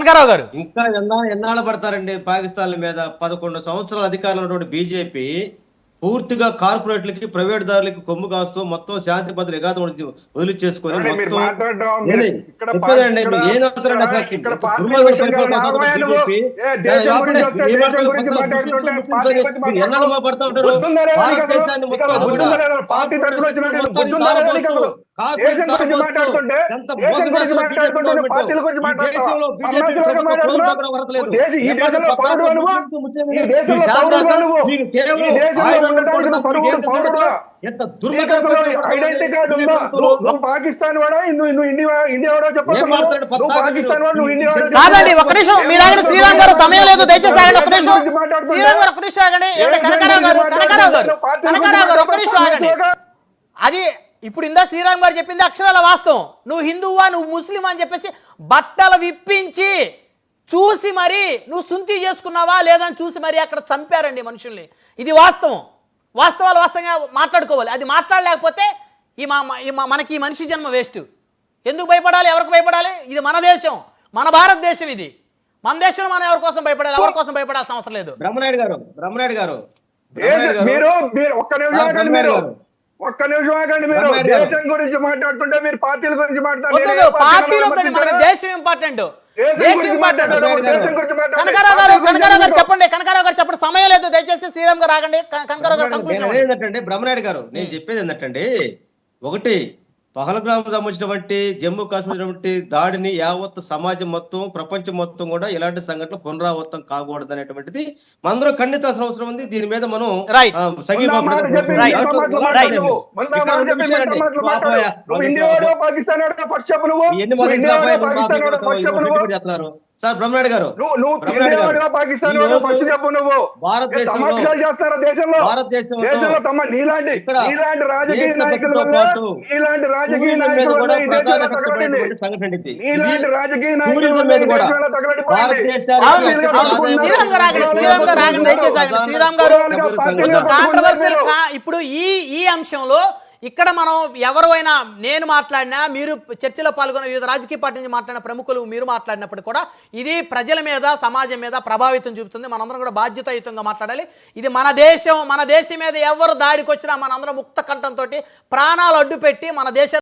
కనకారావు గారు. ఇంకా ఎన్నా ఎన్నాళ్ళు పడతారండి పాకిస్తాన్ మీద? పదకొండు సంవత్సరాల అధికారంలో ఉన్నటువంటి బీజేపీ పూర్తిగా కార్పొరేట్లకి ప్రైవేట్ దారులకి కొమ్ము కాస్తూ మొత్తం శాంతి భద్రత ఎగాతం వదిలి చేసుకొని? భారతదేశాన్ని మొత్తం ఎంత నువ్వు పాకిస్తాన్ వాడా? నువ్వు ఇండియా ఇండియా వాడా పద్దాక పాకిస్తాన్ వాడు? నువ్వు ఇండియా కాదండి. ఒక్క నిమిషం మీరు ఆగండి శ్రీరామ్ గారు సమయం లేదు దయచేసి ఆగండి ఒక్క నిమిషం. శ్రీరామ్ గారు ఒక్క నిమిషం ఆగండి. కనకారావు గారు కనకారావు గారు కనకారావు గారు ఒక్క నిమిషం ఆగండి అది ఇప్పుడు ఇందా శ్రీరామ్ గారు చెప్పింది అక్షరాల వాస్తవం. నువ్వు హిందువా నువ్వు ముస్లిం అని చెప్పేసి బట్టలు విప్పించి చూసి మరి నువ్వు సుంతి చేసుకున్నావా లేదని చూసి మరి అక్కడ చంపారండి మనుషుల్ని. ఇది వాస్తవం. వాస్తవాలు వాస్తవంగా మాట్లాడుకోవాలి. అది మాట్లాడలేకపోతే ఈ మా మా- ఈ మా- మనకి ఈ మనిషి జన్మ వేస్ట్. ఎందుకు భయపడాలి? ఎవరికి భయపడాలి? ఇది మన దేశం. మన భారతదేశం ఇది. మన దేశంలో మనం ఎవరి కోసం భయపడాలి? ఎవరి కోసం భయపడాల్సిన అవసరం లేదు. బ్రహ్మనాయుడు గారు బ్రహ్మనాయుడు గారు. మీరు ఒక్క నిమిషం. ఒక్క నిమిషం ఆగండి మీరు. దేశం గురించి మాట్లాడుతుంటే మీరు పార్టీల గురించి పార్టీలు వద్దండి మనకి విమర్శించానా? దేశం ఇంపార్టెంట్ దేశం ఇంపార్టెంట్. కనకారావు గారు కనకారావు గారు? చెప్పండి కనకారావు గారు చెప్పండి. సమయం లేదు దయచేసి శ్రీరామ్ గారు ఆగండి. క- కనకారావు గారు నేను కంక్లూజన్ ఏంటంటే బ్రహ్మనాయుడు గారు నేను చెప్పేది ఏంటంటే ఒకటి పహల్గ్రామ్ సంబంధించినటువంటి జమ్మూ కాశ్మీర్ వంటి దాడిని యావత్ సమాజం మొత్తం ప్రపంచం మొత్తం కూడా ఇలాంటి సంఘటనలు పునరావృతం కాకూడదు అనేటువంటిది మనందరం ఖండించాల్సిన అవసరం ఉంది. దీని మీద మనం. ఎన్ని. చేస్తున్నారు సార్ బ్రహ్మనాయుడు గారు. ఇప్పుడు ఈ ఈ అంశంలో ఇక్కడ మనం ఎవరైనా నేను మాట్లాడినా మీరు చర్చలో పాల్గొన్న వివిధ రాజకీయ పార్టీ నుంచి మాట్లాడిన ప్రముఖులు మీరు మాట్లాడినప్పుడు కూడా ఇది ప్రజల మీద సమాజం మీద ప్రభావితం చూపుతుంది. మనందరం కూడా బాధ్యతాయుతంగా మాట్లాడాలి. ఇది మన దేశం మన దేశం మీద ఎవరు దాడికి వచ్చినా మనందరం ముక్త కంఠంతో ప్రాణాలు అడ్డుపెట్టి మన దేశ